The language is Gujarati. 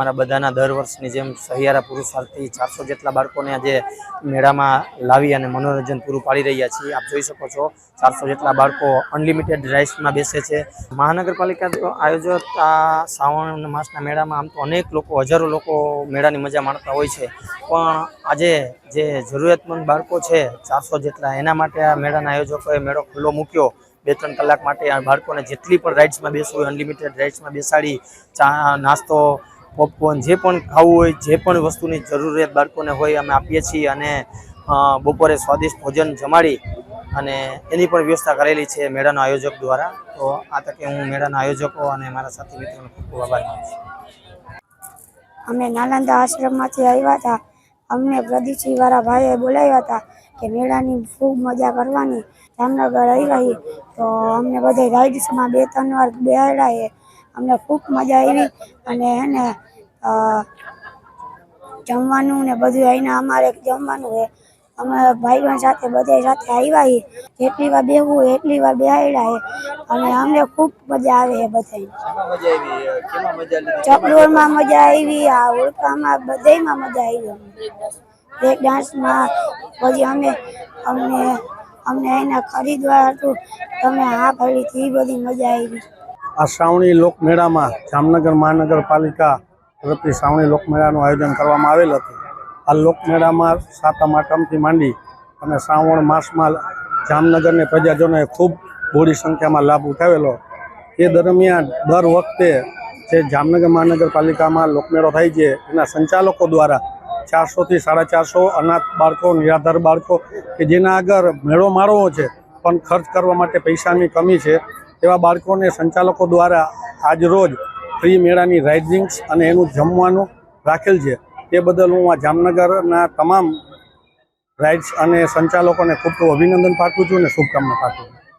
મારા બધાના દર વર્ષની જેમ સહિયારા પુરુષાર્થી ચારસો જેટલા બાળકોને આજે મેળામાં લાવી અને મનોરંજન પૂરું પાડી રહ્યા છીએ. આપ જોઈ શકો છો, ચારસો જેટલા બાળકો અનલિમિટેડ રાઇડ્સમાં બેસે છે. મહાનગરપાલિકા આયોજક આ શ્રાવણ માસના મેળામાં આમ તો અનેક લોકો, હજારો લોકો મેળાની મજા માણતા હોય છે. પણ આજે જે જરૂરિયાતમંદ બાળકો છે, ચારસો જેટલા, એના માટે આ મેળાના આયોજકોએ મેળો ખુલ્લો મૂક્યો. બે ત્રણ કલાક માટે આ બાળકોને જેટલી પણ રાઇડ્સમાં બેસવું અનલિમિટેડ રાઇડ્સમાં બેસાડી ચા, નાસ્તો પોપકોર્ન જે પણ ખાવું હોય, જે પણ વસ્તુની જરૂરિયાત બાળકોને હોય, અમે આપીએ છીએ અને બપોરે સ્વાદિષ્ટ ભોજન જમાડી અને એની પણ વ્યવસ્થા કરેલી છે મેળાના આયોજક દ્વારા. તો આ તકે હું મેળાના આયોજકો અને મારા સાથી મિત્રોનો ખૂબ ખૂબ આભાર માનું છું. અમે નાલંદા આશ્રમમાંથી આવ્યા હતા. અમને પ્રદીપસિંહ વાળા ભાઈએ બોલાવ્યા હતા કે મેળાની ખૂબ મજા કરવાની. જામનગર આવી તો અમને બધે રાઇડ્સમાં બે ત્રણ વાર બેહાડ્યા અમને ખૂબ મજા આવી અને એને જમવાનું ને બધું અહીંને અમારે જમવાનું છે. અમે ભાઈ બહેન સાથે બધે સાથે આવ્યા છીએ. જેટલી વાર બેહવું એટલી વાર બેહાડ્યા છે. અને અમને ખૂબ મજા આવે છે બધાય. ચકડોળમાં મજા આવી? આ હોળકામાં બધેયમાં મજા આવી અમને. બ્રેક ડાન્સમાં પછી અમે અમને અમને એના ખરીદવા હતું. તમે હા ભરી હતી બધી મજા આવી. આ શ્રાવણી લોકમેળામાં જામનગર મહાનગરપાલિકા તરફથી શ્રાવણી લોકમેળાનું આયોજન કરવામાં આવેલ હતું. આ લોકમેળામાં સાતમ, આઠમથી માંડી અને શ્રાવણ માસમાં જામનગરની પ્રજાજનોએ ખૂબ બોડી સંખ્યામાં લાભ ઉઠાવેલો. એ દરમિયાન દર વખતે જે જામનગર મહાનગરપાલિકામાં લોકમેળો થાય છે, એના સંચાલકો દ્વારા ચારસોથી સાડા ચારસો અનાથ બાળકો, નિરાધાર બાળકો કે જેના આગળ મેળો મારવો છે, પણ ખર્ચ કરવા માટે પૈસાની કમી છે, એવા બાળકોને સંચાલકો દ્વારા આજ રોજ ફ્રી મેળાની રાઇડિંગ્સ અને એનું જમવાનું રાખેલ છે. તે બદલ હું આ જામનગરના તમામ રાઇડ્સ અને સંચાલકોને ખૂબ ખૂબ અભિનંદન પાઠવું છું અને શુભકામના પાઠવું છું.